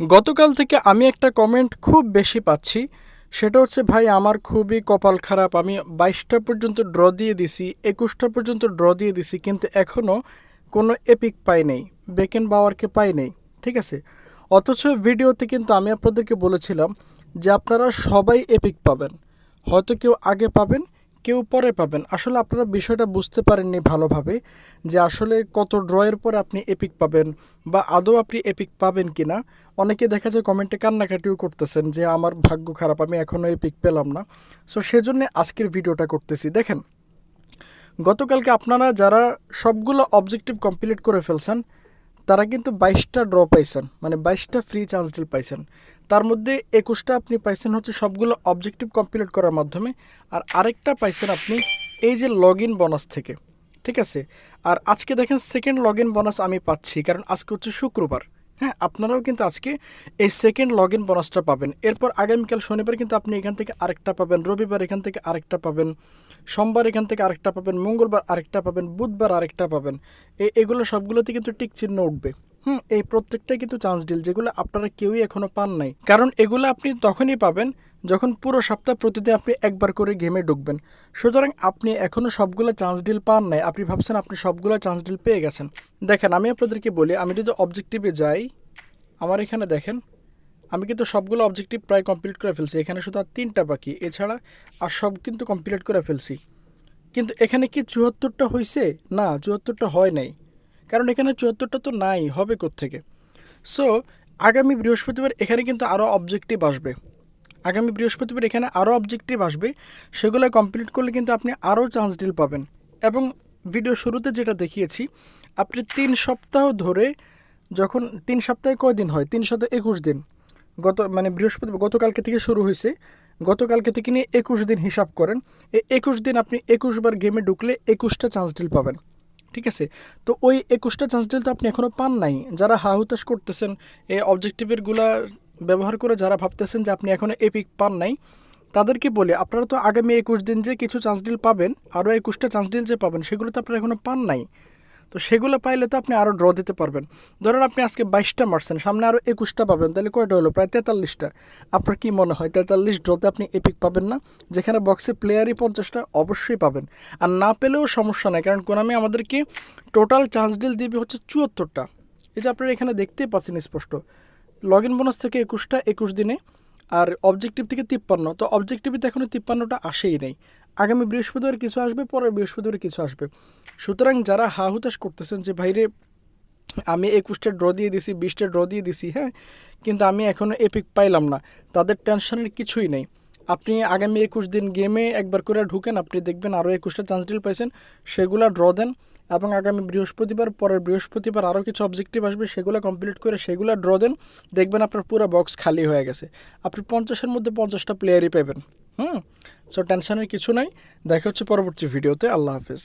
গতকাল থেকে আমি একটা কমেন্ট খুব বেশি পাচ্ছি। সেটা হচ্ছে, ভাই, আমার খুবই কপাল খারাপ। আমি বাইশটা পর্যন্ত ড্র দিয়ে দিছি, একুশটা পর্যন্ত ড্র দিয়ে দিছি, কিন্তু এখনও কোনো এপিক পাই নেই বেকেন বাওয়ারকে পাই নেই। ঠিক আছে? অথচ ভিডিওতে কিন্তু আমি আপনাদেরকে বলেছিলাম যে আপনারা সবাই এপিক পাবেন। হয়তো কেউ আগে পাবেন কেউ পরে পাবেন। আসলে আপনারা বিষয়টা বুঝতে পারেননি ভালোভাবে যে আসলে কত ড্রয়ের পরে আপনি এপিক পাবেন বা আদৌ আপনি এপিক পাবেন কি না অনেকে দেখা যায় কমেন্টে কান্নাকাটিও করতেছেন যে, আমার ভাগ্য খারাপ, আমি এখনও এপিক পেলাম না। সো সেজন্য আজকের ভিডিওটা করতেছি। দেখেন, গতকালকে আপনারা যারা সবগুলো অবজেক্টিভ কমপ্লিট করে ফেলছেন, তারা কিন্তু বাইশটা ড্র পাইছেন মানে বাইশটা ফ্রি চান্স ডিল পাইছেন। তার মধ্যে একুশটা আপনি পাইছেন হচ্ছে সবগুলো অবজেক্টিভ কমপ্লিট করার মাধ্যমে, আর আরেকটা পাইছেন আপনি এই যে লগ ইন বোনাস থেকে, ঠিক আছে? আর আজকে দেখেন সেকেন্ড লগ ইন বোনাস আমি পাচ্ছি, কারণ আজকে হচ্ছে শুক্রবার হ্যাঁ? আপনারাও কিন্তু আজকে এই সেকেন্ড লগ ইন বোনাসটা পাবেন। এরপর আগামীকাল শনিবার কিন্তু আপনি এখান থেকে আরেকটা পাবেন, রবিবার এখান থেকে আরেকটা পাবেন, সোমবার এখান থেকে আরেকটা পাবেন, মঙ্গলবার আরেকটা পাবেন, বুধবার আরেকটা পাবেন। এগুলো সবগুলোতে কিন্তু টিক চিহ্ন উঠবে। হুম, এই প্রত্যেকটাই কিন্তু চান্স ডিল যেগুলো আপনারা কেউই এখনও পান নাই। কারণ এগুলো আপনি তখনই পাবেন যখন পুরো সপ্তাহ প্রতিদিন আপনি একবার করে গেমে ঢুকবেন। সুতরাং আপনি এখনও সবগুলো চান্স ডিল পান নাই, আপনি ভাবছেন আপনি সবগুলো চান্স ডিল পেয়ে গেছেন। দেখেন, আমি আপনাদেরকে বলি, আমি যদি অবজেক্টিভে যাই, আমার এখানে দেখেন, আমি কিন্তু সবগুলো অবজেক্টিভ প্রায় কমপ্লিট করে ফেলছি। এখানে শুধু আর তিনটা বাকি, এছাড়া আর সব কিন্তু কমপ্লিট করে ফেলছি। কিন্তু এখানে কি চুয়াত্তরটা হয়েছে না, চুয়াত্তরটা হয় নাই। কারণ এখানে চুয়াত্তরটা তো নাই, হবে থেকে সো আগামী বৃহস্পতিবার এখানে কিন্তু আরও অবজেক্টিভ আসবে। আগামী বৃহস্পতিবার এখানে আরও অবজেক্টিভ আসবে, সেগুলো কমপ্লিট করলে কিন্তু আপনি আরও চান্স ডিল পাবেন। এবং ভিডিও শুরুতে যেটা দেখিয়েছি, আপনি তিন সপ্তাহ ধরে যখন, তিন সপ্তাহে কয় দিন হয়? তিন সপ্তাহে একুশ দিন। গত মানে বৃহস্পতিবার গতকালকে থেকে শুরু হয়েছে। গতকালকে থেকে নিয়ে একুশ দিন হিসাব করেন। এই একুশ দিন আপনি একুশবার গেমে ঢুকলে একুশটা চান্স ডিল পাবেন। ঠিক আছে? তো ওই একুশটা চান্স ডিল তো আপনি এখনও পান নাই। যারা হা হুতাশ করতেছেন, এই অবজেক্টিভেরগুলা ব্যবহার করে যারা ভাবতেছেন যে আপনি এখনও এপিক পান নাই, তাদেরকে বলে, আপনারা তো আগামী একুশ দিন যে কিছু চান্স ডিল পাবেন, আরও একুশটা চান্স ডিল যে পাবেন, সেগুলো তো আপনারা এখনও পান নাই। তো সেগুলো পাইলে তো আপনি আরও ড্র দিতে পারবেন। ধরেন আপনি আজকে বাইশটা মারছেন, সামনে আরও একুশটা পাবেন, তাহলে কয়টা হলো? প্রায় তেতাল্লিশটা। আপনার কি মনে হয়, তেতাল্লিশ ড্রতে আপনি এপিক পাবেন না? যেখানে বক্সে প্লেয়ারই পঞ্চাশটা অবশ্যই পাবেন। আর না পেলেও সমস্যা নাই, কারণ কোনামি আমাদেরকে টোটাল চান্স ডিল দিবে হচ্ছে চুয়াত্তরটা। এই যে আপনারা এখানে দেখতেই পাচ্ছেন স্পষ্ট। লগ ইন বোনাস থেকে একুশটা, একুশ দিনে। আর অবজেক্টিভ থেকে তিপ্পান্ন। তো অবজেক্টিভে তো এখনও তিপ্পান্নটা আসেই নেই। আগামী বৃহস্পতিবার কিছু আসবে, পরের বৃহস্পতিবার কিছু আসবে। সুতরাং যারা হা হুতাশ করতেছেন যে, ভাইরে, আমি একুশটা ড্র দিয়ে দিছি, বিশটা ড্র দিয়ে দিছি হ্যাঁ? কিন্তু আমি এখনও এপিক পাইলাম না। তাদের টেনশনের কিছুই নেই। আপনি আগামী একুশ দিন গেমে একবার করে ঢুকেন, আপনি দেখবেন আরও একুশটা চান্স ডিল পাইছেন, সেগুলো ড্র দেন এবং আগামী বৃহস্পতিবার, পরের বৃহস্পতিবার আরও কিছু অবজেক্টিভ আসবে, সেগুলো কমপ্লিট করে সেগুলো ড্র দেন, দেখবেন আপনার পুরো বক্স খালি হয়ে গেছে। আপনি পঞ্চাশের মধ্যে পঞ্চাশটা প্লেয়ারই পাবেন হুম? সো টেনশনের কিছু নাই। দেখা হচ্ছে পরবর্তী ভিডিওতে আল্লাহ হাফিজ।